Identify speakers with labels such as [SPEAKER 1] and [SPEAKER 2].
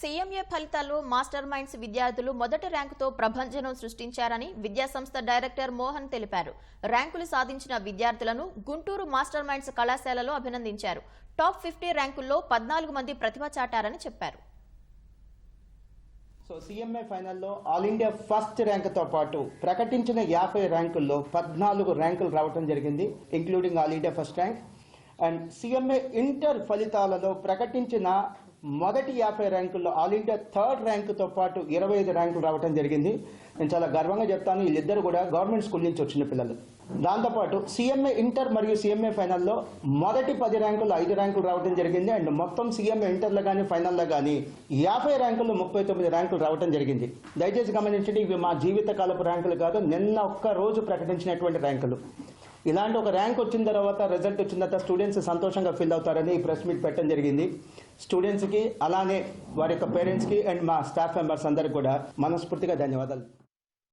[SPEAKER 1] సీఎంఏ ఫలితాల్లో master minds విద్యార్థులు మొదటి ర్యాంకుతో ప్రభంజనం సృష్టించారని విద్యాసంస్థ డైరెక్టర్ మోహన్ తెలిపారు. ర్యాంకులు సాధించిన విద్యార్థులను గుంటూరు మాస్టర్ మైండ్స్ కళాశాలలో అభినందించారు. టాప్ ఫిఫ్టీ ర్యాంకుల్లో పద్నాలుగు మంది ప్రతిభ చాటారని చెప్పారు.
[SPEAKER 2] సో సీఎంఏ ఫైనల్లో ఆల్ ఇండియా ఫస్ట్ ర్యాంక్తో పాటు ప్రకటించిన యాభై ర్యాంకుల్లో పద్నాలుగు ర్యాంకులు రావడం జరిగింది including all India first rank. And CMA inter ఫలితాలలో ప్రకటించిన మొదటి యాభై ర్యాంకుల్లో ఆల్ ఇండియా థర్డ్ ర్యాంకుతో పాటు ఇరవై ఐదు ర్యాంకులు రావడం జరిగింది. నేను చాలా గర్వంగా చెప్తాను వీళ్ళిద్దరు కూడా గవర్నమెంట్ స్కూల్ నుంచి వచ్చిన పిల్లలు. దాంతోపాటు సీఎంఏ ఇంటర్ మరియు సీఎంఏ ఫైనల్లో మొదటి పది ర్యాంకులు ఐదు ర్యాంకులు రావడం జరిగింది. అండ్ మొత్తం సీఎంఏ ఇంటర్లో కానీ ఫైనల్లో కానీ యాభై ర్యాంకులు ముప్పై తొమ్మిది ర్యాంకులు రావడం జరిగింది. దయచేసి గమనించండి ఇవి మా జీవితకాలపు ర్యాంకులు కాదు నిన్న ఒక్క రోజు ప్రకటించినటువంటి ర్యాంకులు. ఇలాంటి ఒక ర్యాంక్ వచ్చిన తర్వాత రిజల్ట్ వచ్చిన తర్వాత స్టూడెంట్స్ సంతోషంగా ఫీల్ అవుతారని ఈ ప్రెస్ మీట్ పెట్టడం జరిగింది. స్టూడెంట్స్కి అలానే వారి యొక్క పేరెంట్స్కి అండ్ మా స్టాఫ్ మెంబర్స్ అందరికి కూడా మనస్ఫూర్తిగా ధన్యవాదాలు.